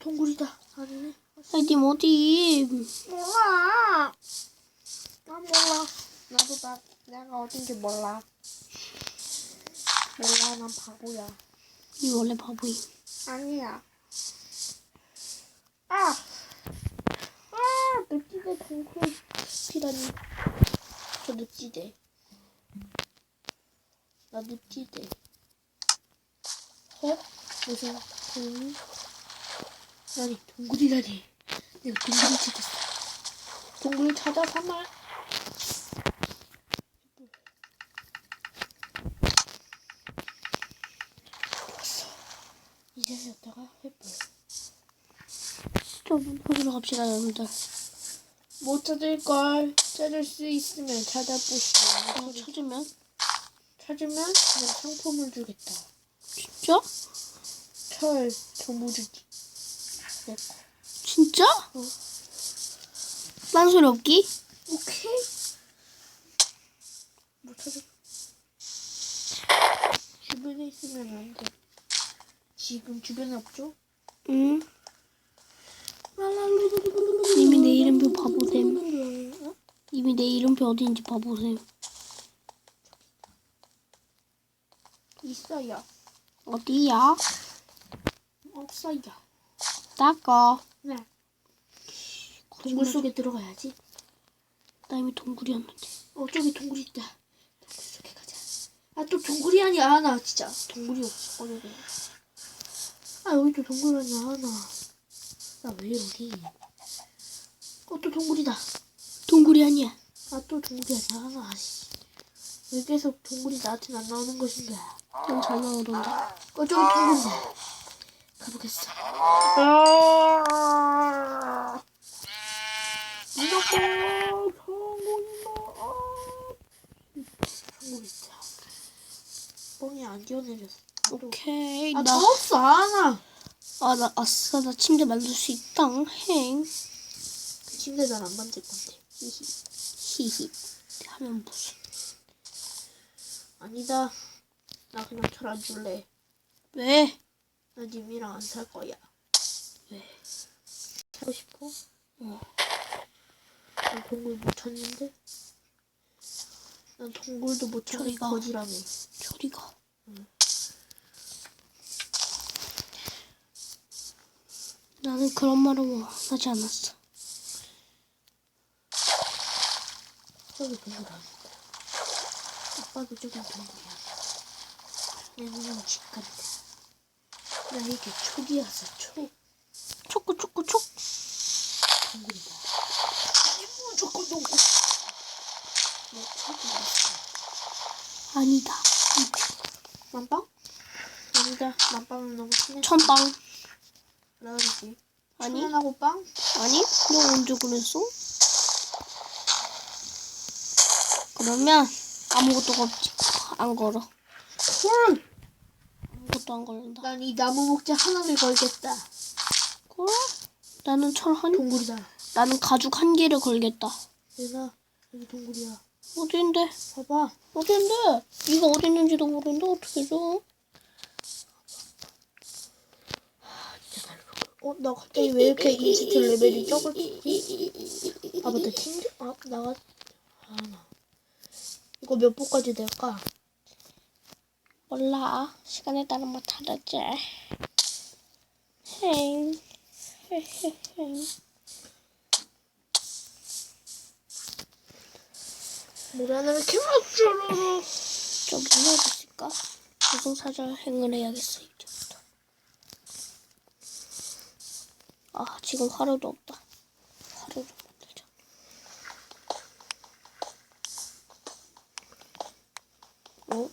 동굴이다. 아니네. 아님 어디? 몰라. 난 몰라. 나도 나 내가 어딘지 몰라. 몰라. 난 바보야. 이 원래 바보임. 아니야. 아! 아! 늪지대 동굴 피라니. 저 늪지대. 나 늪지대. 어? 무슨 동굴? 아니, 동굴이라니. 내가 동굴을 찾았어. 동굴 찾아 삼아. 좋았어. 이제 여기다가 횃불. 좀 보기로 갑시다 여러분들. 못 찾을걸. 찾을 수 있으면 찾아보시오. 어, 찾으면 찾으면 그냥 상품을 주겠다. 진짜? 주지. 내거. 진짜? 딴 소리 없기? 오케이. 못 찾을. 주변에 있으면 안 돼. 지금 주변에 없죠? 응. 이미 내 이름표. 어? 이미 내 이름표 어디인지 봐보세요. 있어요. 어디야? 없어요. 나가. 네. 동굴 속에 들어가야지. 나 이미 동굴이었는데. 어 저기 동굴 있다. 동굴 속에 가자. 아 또 동굴이 아니야 나 진짜 동굴이 없어 여기. 아 여기 또 동굴 아니야 나. 나 왜 여기? 어 또 동굴이다. 동굴이 아니야. 아 또 동굴이 아니야 나. 아씨. 왜 계속 동굴이 나한테 안 나오는 것인가? 난잘 나오던데. 어 저기 동굴이다. 가보겠어. 무섭고 성공이다. 성공했다. 뻥이 안 뛰어내렸어. 또. 오케이. 아, 나, 더 없어, 하나. 아, 나, 아싸, 나 침대 만들 수 있다. 행. 그 침대 난 안 만들 건데. 히히. 히히. 하면 무슨. 아니다. 나 그냥 철안 줄래. 왜? 나 님이랑 안 살 거야. 왜? 살고 싶어? 어. 난 동굴 못 찾는데? 난 동굴도 못 찾는 저리가. 거지라네. 저리 가. 나는 그런 말은 하지 않았어. 저기 동굴 아니다. 아빠도 저기 동굴이야. 내 눈은 직관돼. 나에게 촉이었어, 촉. 초코, 초코, 촉. 동굴이다. 이 무조건 동굴. 내 촉이 있어. 아니다. 만빵? 아니다. 만빵은 너무 심해. 천빵. 그러지. 아니? 천원하고 빵? 아니? 너 언제 그랬어? 그러면 아무것도 없지. 안 걸어. 헐! 아무것도 안 걸린다. 난 이 나무 목재 하나를 걸겠다. 그래? 나는 철 한, 동굴이다. 나는 가죽 한 개를 걸겠다. 얘나 여기 동굴이야. 어딘데? 봐봐. 어딘데? 네가 어디 있는지도 모르는데 어떻게 줘? 어, 나 갑자기 왜 이렇게 인스트 레벨이 적을지? 아, 맞다. 킹드? 아, 나가. 아, 나. 이거 몇 보까지 될까? 몰라. 시간에 따라 뭐 다르지. 행. 헤헤헤. 뭐라나 왜 이렇게 해야 됐을까? 조승사절 행을 해야겠어 이제부터. 아 지금 화로도 없다. 화로를 만들자. 어?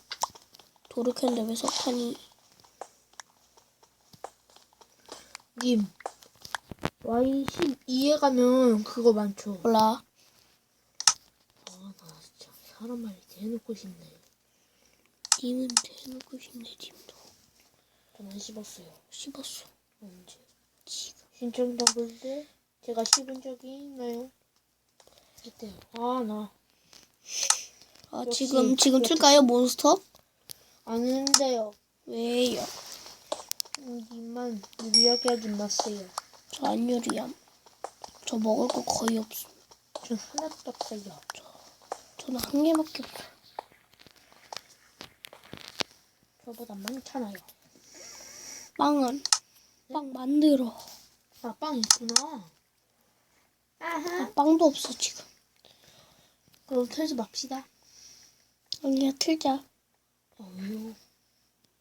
캤는데 왜 석탄이 님. Y12에 가면 그거 많죠. 몰라? 아, 나 진짜 사람 말 대놓고 싶네. 님은 대놓고 싶네 님도. 저는 씹었어요. 씹었어. 언제? 지금. 신청 담글 때 제가 씹은 적이 있나요? 이때요. 아, 나. 아 역시 지금 지금. 틀까요 몬스터? 아는데요. 왜요? 님만 이야기하지 마세요. 저 안 요리함. 저 먹을 거 거의 없어. 전 하나도 없어요. 저는 한 개밖에 없어. 저보다 많잖아요. 빵은 빵 만들어. 아, 빵 있구나. 아하. 아, 빵도 없어 지금. 그럼 털지 맙시다. 아니야 틀자. 아, 왜요?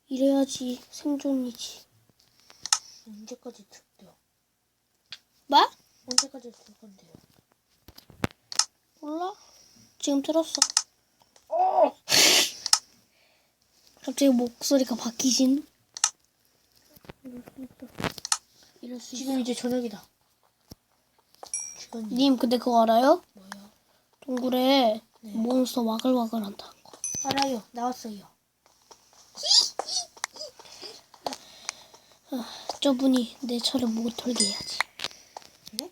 이래야지 생존이지. 언제까지 틀게요? 뭐? 언제까지 틀 건데요? 몰라? 지금 들었어. 어! 갑자기 목소리가 바뀌신. 이럴 수 있어. 지금 이제 저녁이다. 주변이 님 근데 그거 알아요? 뭐요? 동굴에 네. 몬스터 와글와글 한다는 거. 알아요. 나왔어요. 저분이 내 철을 못 털게 해야지. 네?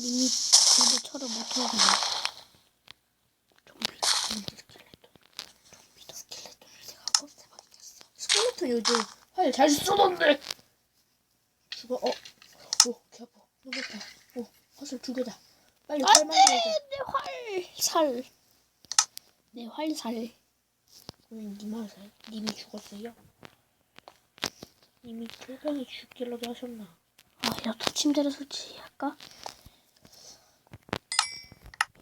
님이 내 철을 못 털게 해. 좀비. 스켈레톤. 좀비도 스켈레톤을 제가 없애버리겠어. 스켈레톤 요즘 활 잘 쏘던데. 죽어. 어. 오, 개 아파. 너무 아파. 오, 화살 두 개다. 빨리 활 만들자. 내 활 살. 내 활 살. 그러면 님 화살. 님이 죽었어요? 님이 세상에 죽기라도 하셨나? 아, 야, 또 침대를 설치할까?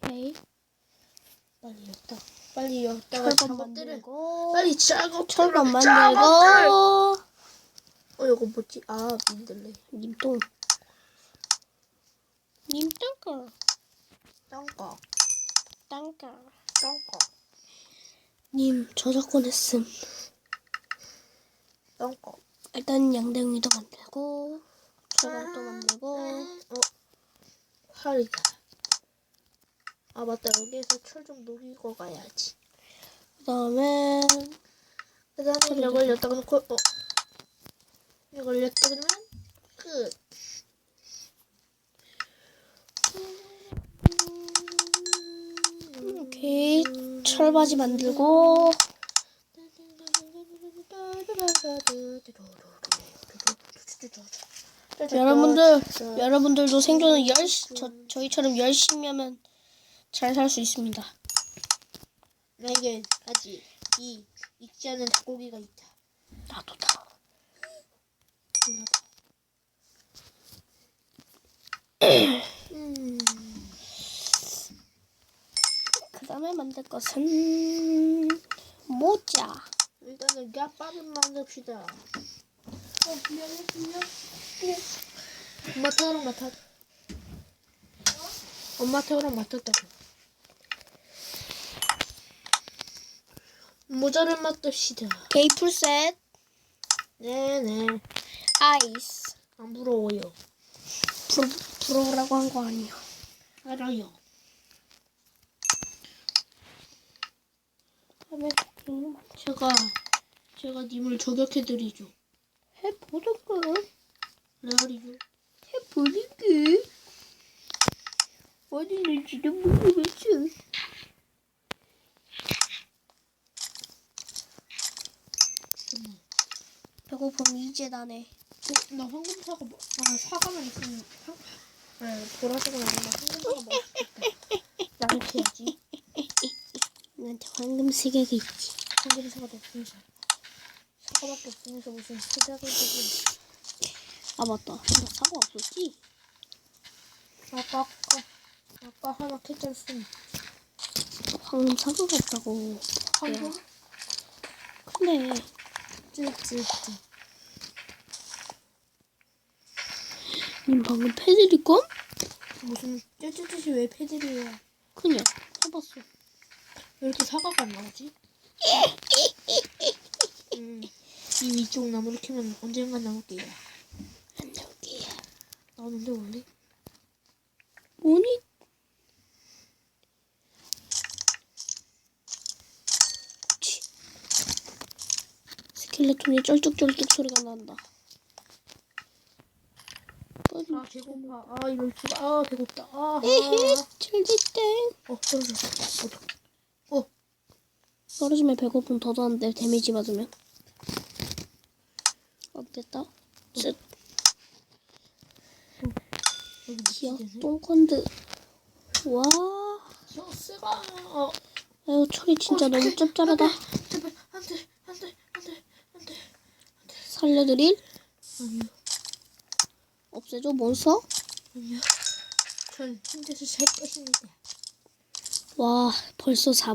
오케이. 빨리 였다. 빨리 철건 작업들을 만들고. 빨리 작업 작업들! 만들고. 어 이거 뭐지? 아 민들레. 님똥. 님똥거. 땅거 땅거. 땅거 님 저작권 했음. 땅거. 일단 양댕이도 만들고. 철건도 만들고. 어 활이다. 아 맞다 여기에서 철 좀 녹이고 가야지. 그 다음에. 그다음에 이걸 엿다가 놓고 어 이걸 엿다 그러면 끝. 오케이. 철바지 만들고. 여러분들, 여러분들도 생존을 열시, 저, 저희처럼 열심히 하면 잘 살 수 있습니다. 나에겐 아직 이 익지 않은 닭고기가 있다. 나도 다. 음. 그 다음에 만들 것은 모자. 일단은 갓밥을 만듭시다. 어, 미안해, 미안. 엄마 태우랑 맡았. 엄마 태우랑 맡았다고. 모자를 맡읍시다. 게이풀 셋, 네네. 아이스. 안 부러워요. 부러, 부러우라고 한 거 아니야. 알아요. 음, 제가, 제가 님을 저격해드리죠. 해보던가. 레알이죠. 해보던가. 어디 있는지도 모르겠어. 배고픔 이제 나네. 어, 나 황금 사과 먹, 아, 사과만 있으면, 상, 아, 보라색은 아니라 황금 사과 먹고 싶다. 나한테 해야지. 나한테 세계가 있지. 황금 사과도 없으면서. 사과밖에 없으면서 무슨 세작을 보지. 아 맞다. 나 사과 없었지? 아까, 아까, 아까 하나 캐쳤음. 황금 사과가 없다고. 황금? 근데 쯔쯔쯔. 님 방금 패드립건? 무슨 쯔쯔쯔이 왜 패드리에요? 그냥 해봤어. 왜 이렇게 사과가 안 나오지? 음, 이 위쪽 나무를 캐면 언젠간 나올게요. 안 나올게. 나오는데 원래? 뭐니? 스켈레톤이 쩔뚝쩔뚝 소리가 난다. 아 배고파. 아 이거 줄. 아 배고프다. 아. 아. 에헤, 칠지땡. 어 떨어졌어. 어. 어. 떨어지면 배고픔 더 더한데 데미지 받으면. 어, 됐다. 쯧. 기억. 똥컨드. 와. 소스가 어 아유 철이 진짜 너무 짭짤하다. 제발 안돼 안돼 안돼 안돼 살려드릴? 아니요 없애줘 몬스터? 아니요 전 혼자서 살 것입니다 와 벌써 4